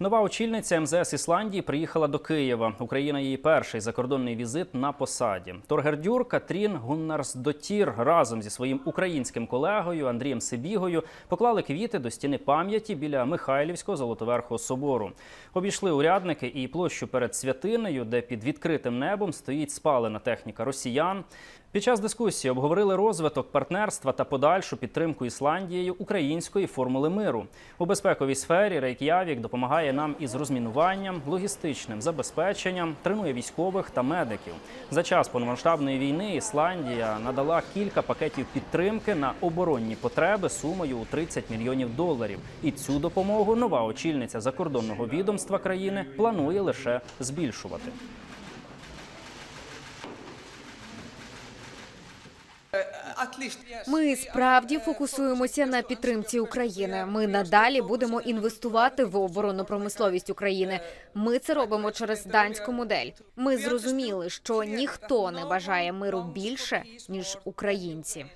Нова очільниця МЗС Ісландії приїхала до Києва. Україна її перший закордонний візит на посаді. Торгердюр Катрін Гуннарсдотір разом зі своїм українським колегою Андрієм Сибігою поклали квіти до стіни пам'яті біля Михайлівського Золотоверхого собору. Обійшли урядники і площу перед святинею, де під відкритим небом стоїть спалена техніка росіян. Під час дискусії обговорили розвиток партнерства та подальшу підтримку Ісландією української формули миру у безпековій сфері. Рейк'явік допомагає нам із розмінуванням, логістичним забезпеченням, тренує військових та медиків. За час повномасштабної війни Ісландія надала кілька пакетів підтримки на оборонні потреби сумою у 30 мільйонів доларів. І цю допомогу нова очільниця закордонного відомства країни планує лише збільшувати. Ми справді фокусуємося на підтримці України. Ми надалі будемо інвестувати в оборонну промисловість України. Ми це робимо через данську модель. Ми зрозуміли, що ніхто не бажає миру більше ніж українці.